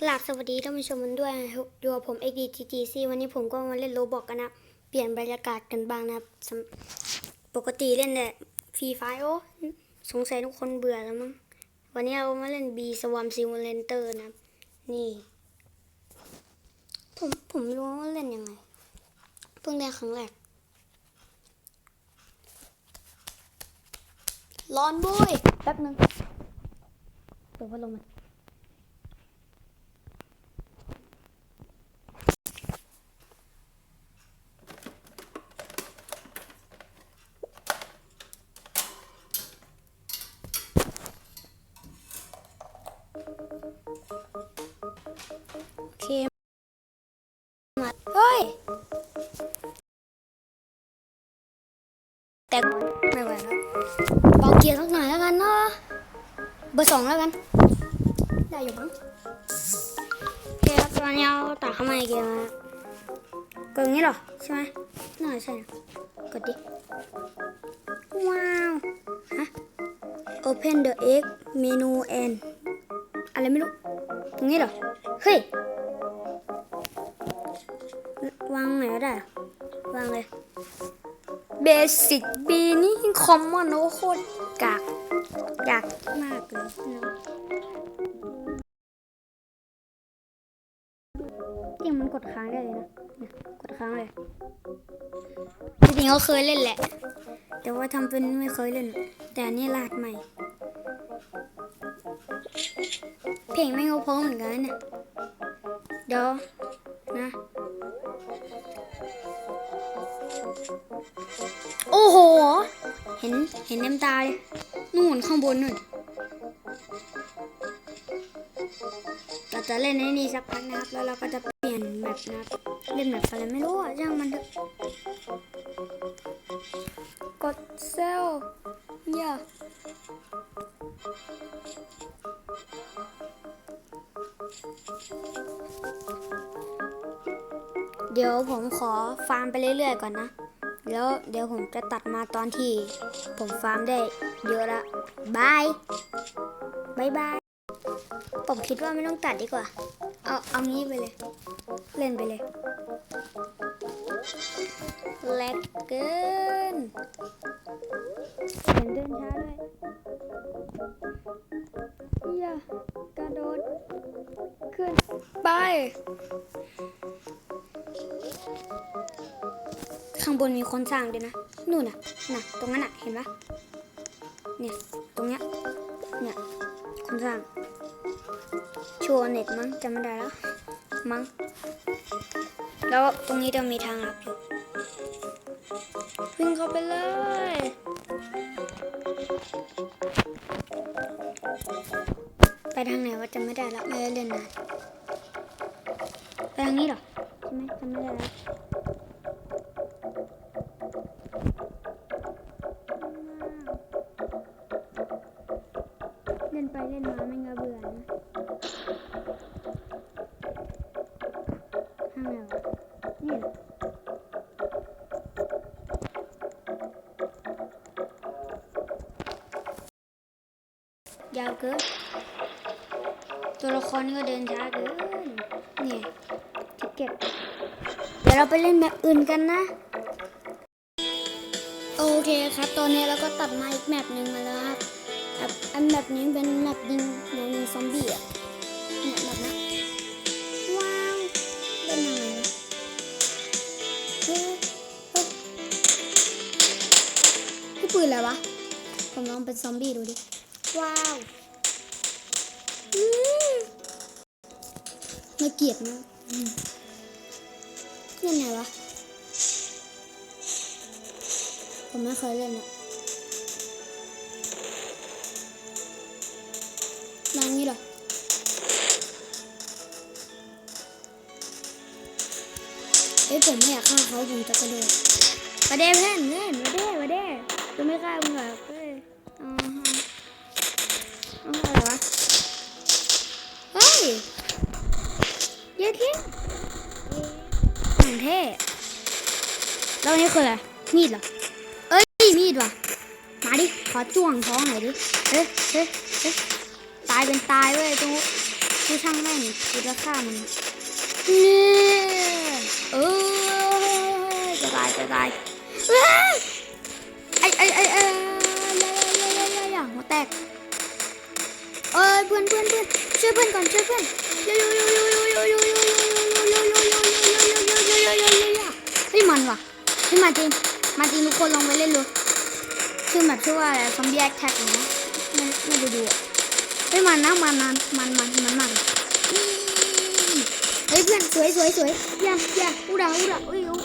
กราบสวัสดีท่านผู้ชมกันด้วยนะครับอยู่กับผม XDGGC วันนี้ผมก็มาเล่นโรบอกกันนะ เปลี่ยนบรรยากาศกันบ้างนะปกติเล่นแต่ฟรีไฟโอสงสัยทุกคนเบื่อแล้วมั้ง วันนี้เรามาเล่น B Swarm Simulator นะนี่ ผมผมไม่รู้ว่าเล่นยังไง เพิ่งเล่นครั้งแรก ร้อนบุ้ยแป๊บนึงเปิดพัดลมมัน โอเคมาเฮ้ย แต่ไม่ไหวแล้วเบาเกียร์สักหน่อยแล้วกันเนาะ เบอร์สองแล้วกัน ได้อยู่มั้งโอเคครับตอนนี้เอาตัดเข้ามาอีกเกมนะกดอย่างนี้หรอ ใช่ไหมน่าใช่ กดดิ ว้าว ฮะ Open the egg menu and อะไรไม่รู้ ตรงนี้เหรอ เฮ้ย วางไหนก็ได้ วางเลย เบสิกบีนี่คอมมอนโอโคตรกากกากมากเลยนะจริงมันกดค้างได้เลยนะ กดค้างเลยจริงๆเขาเคยเล่นแหละ แต่ว่าทำเป็นไม่เคยเล่น แต่อันนี่ลาดใหม่ เพลงไม่งเอาเพราะเหมือนกันเนี่ยเดี๋ยวนะ โอ้โห เห็นเห็นเต็มตาเลยนู่นข้างบนนู่นเราจะเล่นในนี้สักพักนะครับ แล้วเราก็จะเปลี่ยนแมปนะครับเล่นแมปอะไรไม่รู้อะช่างมันเถอะกดเซลอย่า เดี๋ยวผมขอฟาร์มไปเรื่อยๆก่อนนะ แล้วเดี๋ยวผมจะตัดมาตอนที่ ผมฟาร์มได้เยอะละบายบายบาย ผมคิดว่าไม่ต้องตัดดีกว่า เอาเอางี้ไปเลย เล่นไปเลยแลกเกินเสียงเดินช้าด้วยอย่ากระ ขึ้นไป ข้างบนมีคนสร้างด้วยนะ นู่นน่ะ น่ะ ตรงนั้นน่ะ เห็นปะเนี่ย ตรงเนี้ย เนี่ย คนสร้าง ชัวร์เน็ตมั้งจำไม่ได้แล้ว มั้ง แล้วตรงนี้จะมีทางลับอยู่วิ่งเข้าไปเลย ไปทางไหนว่าจะไม่ได้ละไม่ได้เล่นนานไปทางนี้หรอใช่ไหมจะไม่ได้ละ ตัวละครนี่ก็เดินช้าเกินนี่ทิกเก็ตเดี๋ยวเราไปเล่นแบบอื่นกันนะ โอเคครับ ตอนนี้เราก็ตัดมาอีกแมปหนึ่งมาแล้วครับแบบอันแบบนี้เป็นแมปยิงแนวยิงซอมบี้อะเนี่ยแบบนะว้าวเล่นยังไงวะเฮ้ยเฮ้ยพี่ปืนอะไรวะผมลองเป็นซอมบี้ดูดิ ว้าว น่าเกลียดมากเล่นไงวะ ผมไม่เคยเล่นอะมาอย่างนี้เหรอเอ้ยผมไม่อยากฆ่าเขาผมจะกระโดดมาเด้เพื่อนเพื่อนมาเด้มาเด้กูไม่ฆ่ามึงหรอก งเท่แล้วนนี้คืออะไร มีดเหรอ เอ้ย มีดว่ะ มาดิ ขอจ้วงท้องหน่อยดิ เฮ้ยเฮ้ยเฮ้ยตายเป็นตายเว้ยตรงกูช่างแม่งกูจะฆ่ามันเนี่ยเออจะตายจะตายเอ้ยไอ้ไอไอไออย่าหัวแตก เอ้ยเพื่อนเพื่อนเพื่อนช่วยเพื่อนก่อนช่วยเพื่อนเร็วเร็วเร็วเร็วเร็ มาจริง มาจริงทุกคนลองไปเล่นดูชื่อแบบชื่อว่าอะไรซอมบี้แอคแท็กนะไม่ไม่ได้ดูอะเฮ้ยมันนะมันนะมันมันมันมันเฮ้ยเพื่อนสวยสวยสวยอย่าอย่าอุดาอุดาอุ้ยอุ้ย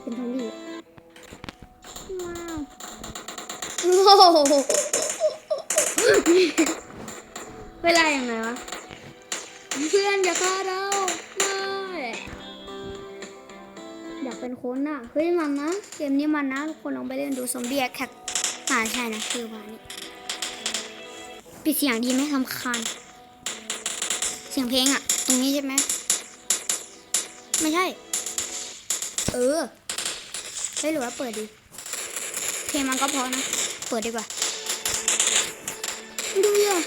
เป็นทอมบี้ว้าวโอ้โหเวลาอย่างไรวะเพื่อนอย่าฆ่าเรา อยากเป็นคนน่ะ เฮ้ยมันนะ เกมนี้มันนะทุกคนลองไปเล่นดูซอมบี้แอคแท็กอ่าใช่นะคือว่านี่ปิดเสียงดีไหมสำคัญ เสียงเพลงอะ ตรงนี้ใช่ไหม ไม่ใช่ เออเฮ้ยหรือว่าเปิดดี เพลงมันก็พอนะ เปิดดีกว่า ดูอะ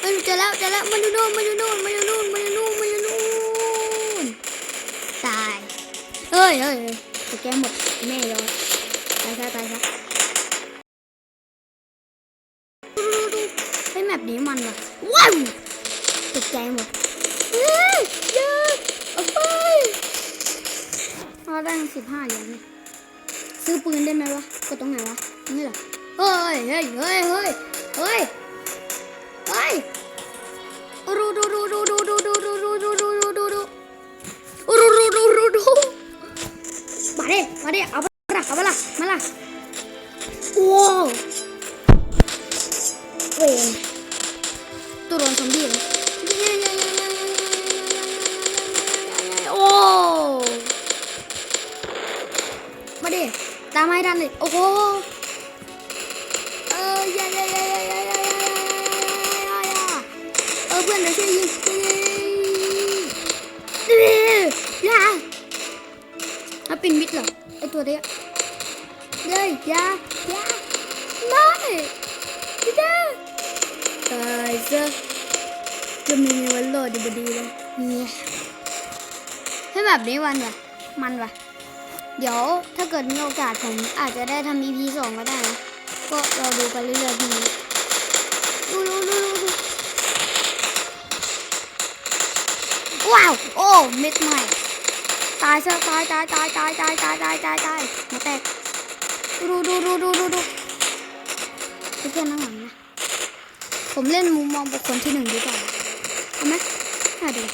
เฮ้ยเจอแล้วเจอแล้วมันอยู่นู่นมันอยู่นู่นมันอยู่นู่นมันอยู่นู่นมันอยู่นู่น เฮ้ยเฮ้ยจะแกหมดแม่ยอมตายซะตายซะดูดูดูเฮ้ยแมปนี้มันว่ะว้าวตกใจหมดเฮ้ยเยอะเอาไปเอาได้สิบห้าเหรียญเนี่ยซื้อปืนได้ไหมวะกดตรงไหนวะนี่เหรอเฮ้ยเฮ้ยเฮ้ยเฮ้ยเฮ้ยเฮ้ยรูดูดูดูดูดูดูดูดูดูดูดูดูดู มาดิเอาไปละเอาไปละมาละว้าวเวนตัวโดนซอมบี้เลยโอ้มาดิตามให้ดันเลยโอ้โห ตายซะจะมีวันโหลดดีบดีเลยเนี่ยให้แบบนี้วันวะมันวะเดี๋ยวถ้าเกิดมีโอกาสผมอาจจะได้ทำ EP สองก็ได้นะก็รอดูกันเรื่อยๆทีนี้ดูดูดูดูดูว้าว โอ้เม็ดใหม่ ตายซะตายตายตายตายตายตายตายตายตายมาแตกดูดูดูดูดูดูเพื่อนนั่งหลังน ผมเล่นมุมมองบุคคลที่หนึ่งดีกว่าเอาไหมน่าดี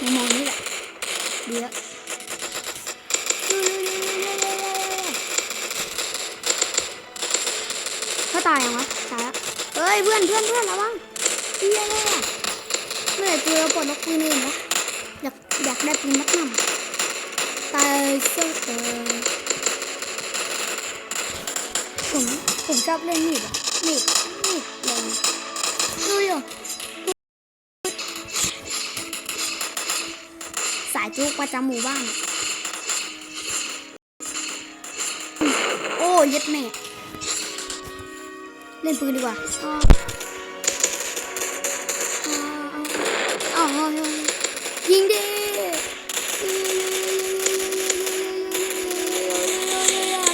มุมมองนี้แหละดีแล้วเขาตายยังวะตายแล้วเฮ้ยเพื่อนเพื่อนเพื่อนระวังเฮียเลยอะเมื่อไหร่กูจะปลดล็อกปืนอื่นะอยากอยากได้ปืนมักนำตายเสื้อเออผมผมชอบเล่นมีดอะมีดมีดแรงายจุกประจำหมู่บ้าน โอ้ยึดแม่ เล่นปืนดีกว่าอ้าวอ้าวอ้าวอ้าวอ้าวยิงดิ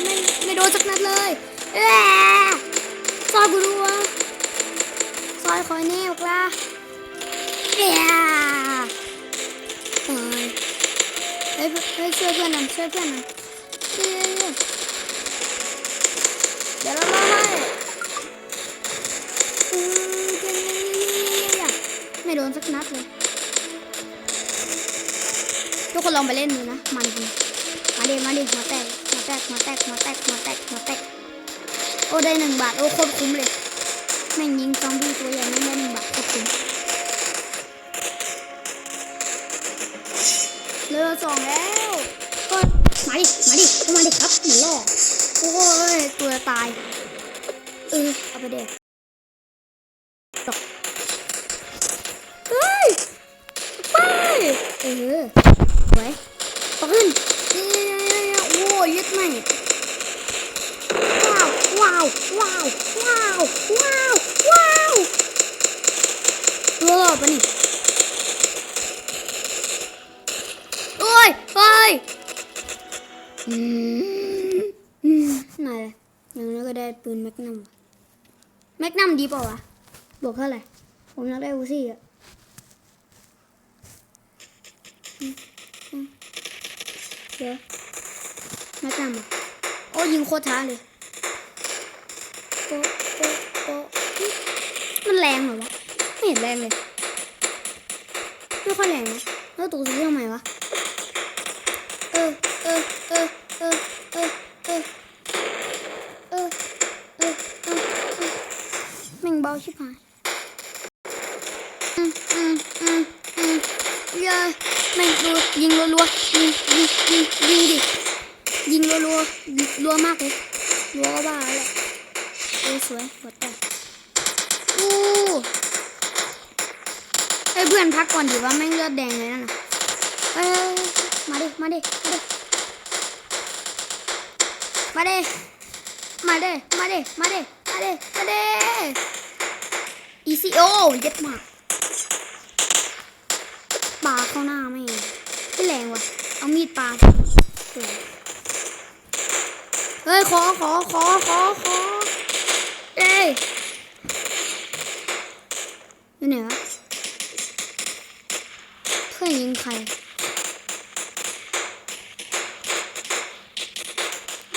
ไม่ไม่โดนสักนัดเลยซอยกูรัวซอยคอยแน่บอกละเอ้ เฮ้ยเฮ้ยช่วยเพื่อนหน่อยช่วยเพื่อนหน่อยเฮ้ยเดี๋ยวเรามาให้ไม่โดนสักนัดเลย ทุกคนลองไปเล่นดูนะ มันจริงมาดิมาดิหัวแตกหัวแตกหัวแตกหัวแตกหัวแตกหัวแตกโอ้ได้หนึ่งบาท โอ้โคตรคุ้มเลยแม่งยิงซอมบี้ตัวใหญ่นี่ได้หนึ่งบาทโคตรคุ้ม เรือสองแล้วก็มาดิ มาดิก็มาดิครับหมือนล่อโอ้ยตัวตาย เออเอาไปเด็กตกเฮ้ย ไป เออสวยปืนเนี่ยโอ้ยยึดไม่ว้าว ว้าว ว้าว ว้าว ว้าว ว้าวอดปะนี่โอ้ยมอืมไหนเลยอย่างนั้นก็ได้ปืนแมกนัมแมกนัมดีเปล่าวะบวกเท่าไหร่ ผมอยากได้อูซี่อะอืมอืมเดี๋ยวแมกนัมอะโอ้ยิงโคตรช้าเลยโป๊ะโป๊ะโป๊ะมันแรงเหรอวะ ไม่เห็นแรงเลย ไม่ค่อยแรงนะแล้วตัวซื้อทำไมวะ ม่งเบาชิบหายอืมอืมอืมอืมเย้แม่งดูยิงรัวๆยิงยิงยิงยิงดิ ยิงรัวๆรัวมากเลยรัวก็บ้าแล้วเออสวยหมดแต่อู้ให้เพื่อนพักก่อนดิว่าแม่งเลือดแดงเลยนั่นน่ะเอ้ มาดิ มาดิ มาดิ มาดิ มาดิ มาดิ มาดิ มาดิ อีซีโอเย็ดมากปาเข้าหน้าไม่ไม่แรงว่ะ เอามีดปาเฮ้ย ขอ ขอ ขอ ขอ ขอ เอ้ยอยู่ไหนวะเพื่อนยิงใคร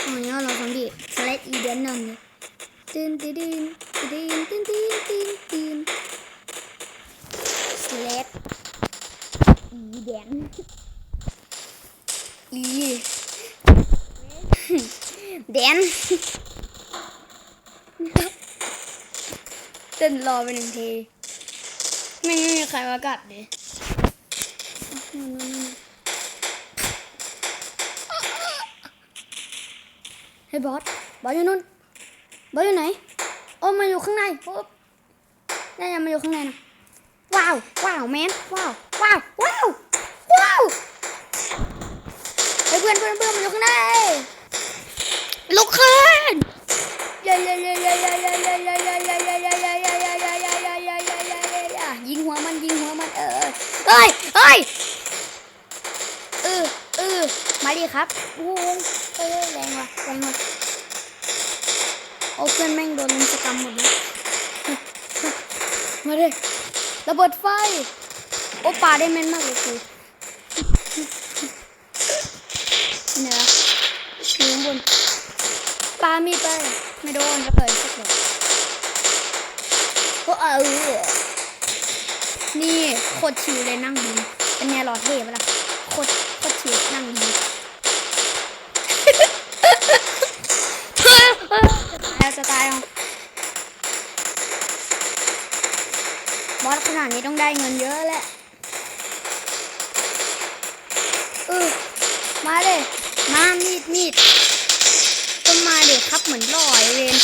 อ๋อเนี่ยเราทำดิสไลด์อีเดนนั่นเลย ตื่นตื่นตื่นตื่นตื่นตื่นตื่นสไลด์อีเดนอีเดนเต้นรอไปหนึ่งทีไม่ไม่มีใครมากัดเลยเฮ้ยบอสบอสอยู่นู่นบอสอยู่ไหนโอ้มาอยู่ข้างในโอ้น่าจะมาอยู่ข้างในนะว้าวว้าวแมนว้าวว้าวว้าวว้าวเฮ้ยเพื่อนเพื่อนเพื่อนมาอยู่ข้างในลุกขึ้นยยยยยยยยยยยยยยยยยยิงหัวมันยิงหัวมันเออเอ้ยเอ้ยเออเออมาดิครับโอ้เออแรงว่ะแรงว่ะ โอ้เพื่อนแม่งโดนลุมสกรรมหมดเลยมาดิระเบิดไฟ โอ้ปาได้แม่นมากเลยคือเนี่ยอยู่ข้างบนปามีไป ไม่โดนระเบิดสักดอยกโอ้เออนี่โคตรชิวเลยนั่งดีเป็นไงหล่อเท่ปะล่ะโคตรโคตรชิวนั่งดี จะตายเอาบอสขนาดนี้ต้องได้เงินเยอะแหละเออมาเลย มามีดมีดก็มาเด็ครับเหมือนหล่อไอเวน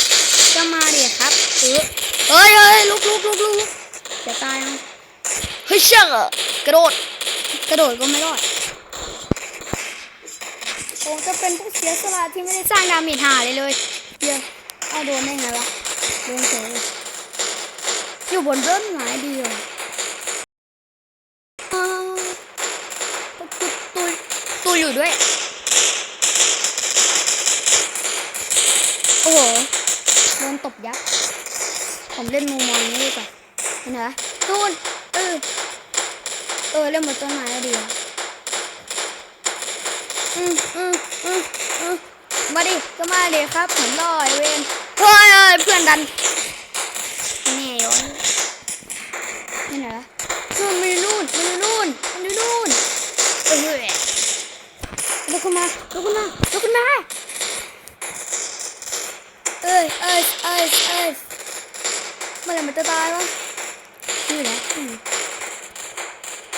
ก็มาเด็ครับเออเฮ้ยเฮ้ยลุกลุกลุกลุกลุกจะตายเอาเฮ้ยเชื่อกระโดด กระโดดก็ไม่รอดผมจะเป็นผู้เสียสละที่ไม่ได้สร้างดาเมจหาเลยเลยเดี๋ยว เอาโดนได้ไงวะโดนเฉยอยู่บนต้นไม้ดีอะอ้าวตุยตุยตุยอยู่ด้วย โอ้โหโดนตบยับผมเล่นมุมมองนี้ดีกว่าเห็นไหมตูนเออเออเล่นบนต้นไม้แล้วดีอะอืมอืมอืมอืมมาดิก็มาดิครับเหมือนลอยเวน เฮ้ยเฮ้ยเพื่อนดันแน่ย้อนนี่ไหนวะเพื่อนมันอยู่นู่นมันอยู่นู่นมันอยู่นู่นเออเฮ้ยลุกขึ้นมาลุกขึ้นมาลุกขึ้นมาเอ้ยเอ้ยเอ้ยเอ้ยเมื่อไหร่มันจะตายวะนี่แหละอืม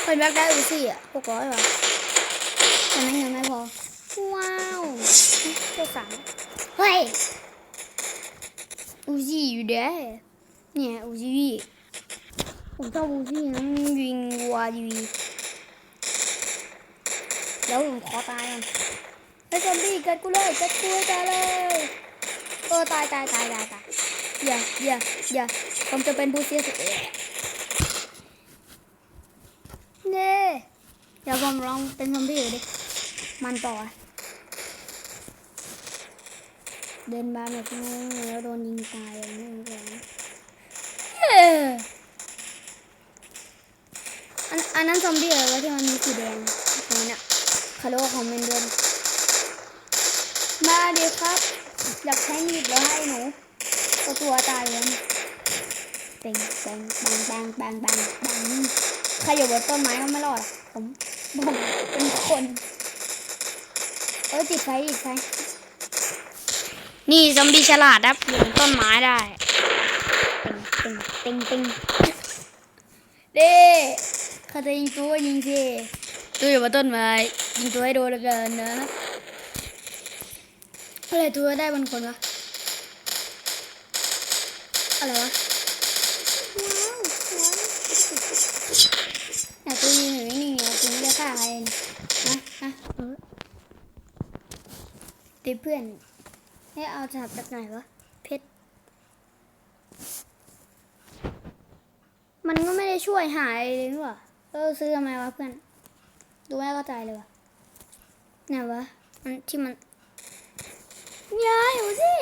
เป็นแบ็คได้อูซี่อะหกร้อยว่ะแต่นั้นยังไม่พอว้าวเจ้าสามเฮ้ย อูซี่อยู่เด้เนี่ยอูซี่ผมชอบอูซี่นะมันยิงวัวดีเดี๋ยวผมขอตายกันไอ้ซอมบี้กัดกูเลยกัดกูตายเลยเออตายตายตายตายตายอย่าอย่าอย่าผมจะเป็นผู้เสียสละเน่เดี๋ยวผมลองเป็นซอมบี้อยู่ดิมันต่อ เดินมาแบบงงแล้วโดนยิงตายอย่างนี้เลยเอ้ออันอันนั้นซอมบี้อะไรวะที่มันมีสีแดงนั้นะคาโลของเมนเดนมาเดิครับ อยากใช้มีดแล้วให้หนูก็ตัวตายแล้วเนี่ยเป่งเป่งบางบางบางบางบางใครอยู่บนต้นไม้ก็ไม่รอดผมผมเป็นคน เออติดไฟติดไฟ นี่ซอมบี้ฉลาดครับอยู่บนต้นไม้ได้ติงติงติงติงเด้เขาจะยิงตัวยิงสิตัวอยู่บนต้นไม้ยิงตัวให้โดนแล้วกันนะอะไรตัวได้บนคนวะอะไรวะว้าวว้าวอยากตัวยิงหรือไม่นี่เนี่ยตัวไม่ได้ฆ่าใครนะนะเออตีเพื่อน ให้เอาจากจากไหนวะ เพชร มันก็ไม่ได้ช่วยหายเลยนี่หว่าเออซื้อทำไมวะเพื่อน ดูไม่เข้าใจเลยวะไหนวะ มันที่มันยายดูสิ